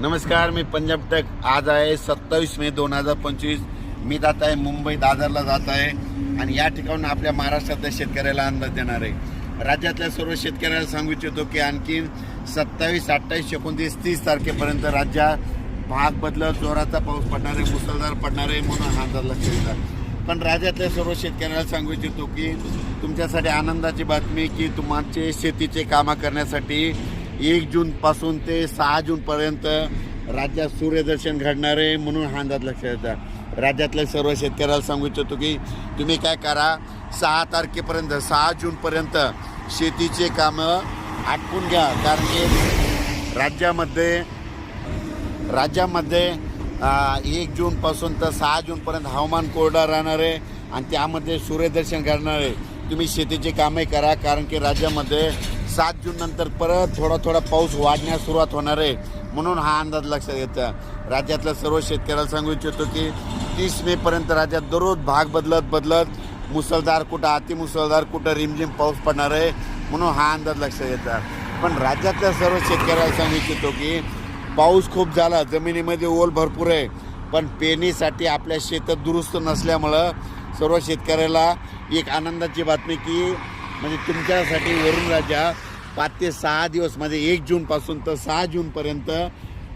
नमस्कार मी पंजाब टेक आज आहे सत्तावीस मे दोन हजार पंचवीस. मी जात आहे मुंबई दादरला जात आहे. आणि या ठिकाणून आपल्या महाराष्ट्रातल्या शेतकऱ्याला अंदाज देणार आहे. राज्यातल्या सर्व शेतकऱ्याला सांगू इच्छितो की आणखीन सत्तावीस अठ्ठावीस एकोणतीस तीस तारखेपर्यंत राज्यात भाग बदलत जोराचा पाऊस पडणार आहे मुसळधार पडणार आहे म्हणून हा अंदाज लक्षात येतात पण राज्यातल्या सर्व शेतकऱ्याला सांगू इच्छितो की तुमच्यासाठी आनंदाची बातमी की तुमचे शेतीचे कामं करण्यासाठी एक जूनपासून ते सहा जूनपर्यंत राज्यात सूर्यदर्शन घडणार आहे म्हणून हा अंदाज लक्षात येतात राज्यातल्या सर्व शेतकऱ्याला सांगू इच्छितो की तुम्ही काय करा सहा तारखेपर्यंत सहा जूनपर्यंत शेतीचे कामं आटपून घ्या. कारण की राज्यामध्ये राज्यामध्ये एक जूनपासून तर सहा जूनपर्यंत हवामान कोरडा राहणार आहे आणि त्यामध्ये सूर्यदर्शन घडणार. आहे तुम्ही शेतीची कामे करा कारण की राज्यामध्ये सात जून नंतर परत थोडा थोडा पाऊस वाढण्यास सुरुवात होणार आहे. म्हणून हा अंदाज लक्षात घेता राज्यातल्या सर्व शेतकऱ्याला सांगू इच्छितो की तीस मेपर्यंत राज्यात दररोज भाग बदलत बदलत मुसळधार कुठं अतिमुसळधार कुठं रिमझिम पाऊस पडणार आहे म्हणून हा अंदाज लक्षात येतात पण राज्यातल्या सर्व शेतकऱ्याला सांगू इच्छितो की पाऊस खूप झाला जमिनीमध्ये ओल भरपूर आहे. पण पेरणीसाठी आपल्या शेतात दुरुस्त नसल्यामुळं सर्व शेतकऱ्याला एक आनंदाची बातमी की म्हणजे तुमच्यासाठी वरून राजा पाच ते सहा दिवस म्हणजे एक जूनपासून तर सहा जूनपर्यंत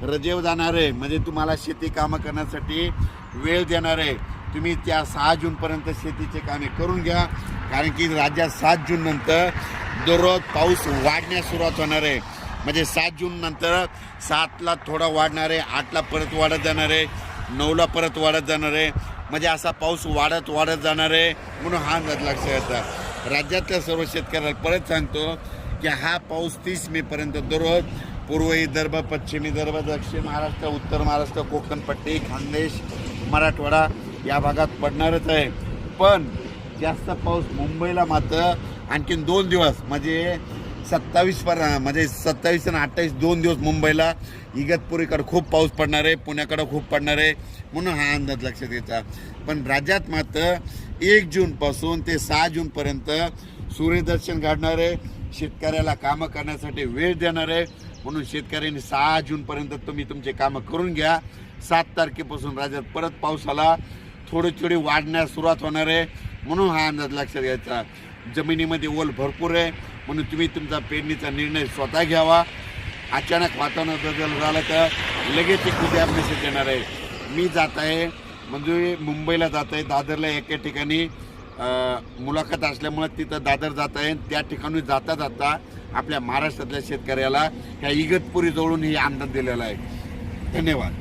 रजेव जाणार आहे. म्हणजे तुम्हाला शेती कामं करण्यासाठी वेळ देणार आहे. तुम्ही त्या सहा जूनपर्यंत शेतीचे कामे करून घ्या. कारण की राज्यात सात जून नंतर दररोज पाऊस वाढण्यास सुरुवात होणार आहे. म्हणजे सात जून नंतर सातला थोडा वाढणार आहे आठला परत वाढत जाणार आहे नऊला परत वाढत जाणार आहे. म्हणजे असा पाऊस वाढत वाढत जाणार आहे म्हणून हा अंदाज लक्षात येतात राज्यातल्या सर्व शेतकऱ्याला परत सांगतो की हा पाऊस तीस मेपर्यंत दररोज पूर्व विदर्भ पश्चिम विदर्भ दक्षिण महाराष्ट्र उत्तर महाराष्ट्र कोकणपट्टी खानदेश मराठवाडा या भागात पडणारच आहे. पण जास्त पाऊस मुंबईला मात्र आणखीन दोन दिवस म्हणजे सत्तावीस पर म्हणजे सत्तावीस आणि अठ्ठावीस दोन दिवस मुंबईला. इगतपुरीकडे खूप पाऊस पडणार आहे पुण्याकडं खूप पडणार आहे म्हणून हा अंदाज लक्षात घ्यायचा पण राज्यात मात्र एक जूनपासून ते सहा जूनपर्यंत सूर्यदर्शन घडणार आहे. शेतकऱ्याला कामं करण्यासाठी वेळ देणार आहे. म्हणून शेतकऱ्यांनी सहा जूनपर्यंत तुम्ही तुमचे कामं करून घ्या. सात तारखेपासून राज्यात परत पावसाला थोडी थोडी वाढण्यास सुरुवात होणार आहे. म्हणून हा अंदाज लक्षात घ्यायचा. जमिनीमध्ये ओल भरपूर आहे. म्हणून तुम्ही तुमचा पेरणीचा निर्णय स्वतः घ्यावा. अचानक वातावरण बदल झालं तर लगेच एक उद्या मेसेज येणार आहे. मी जात आहे म्हणजे मुंबईला जात आहे दादरला एका ठिकाणी मुलाखत असल्यामुळं तिथं दादर जात आहे. त्या ठिकाणी जाता जाता आपल्या महाराष्ट्रातल्या शेतकऱ्याला ह्या इगतपुरी जवळून ही अंदाज दिलेला आहे. धन्यवाद.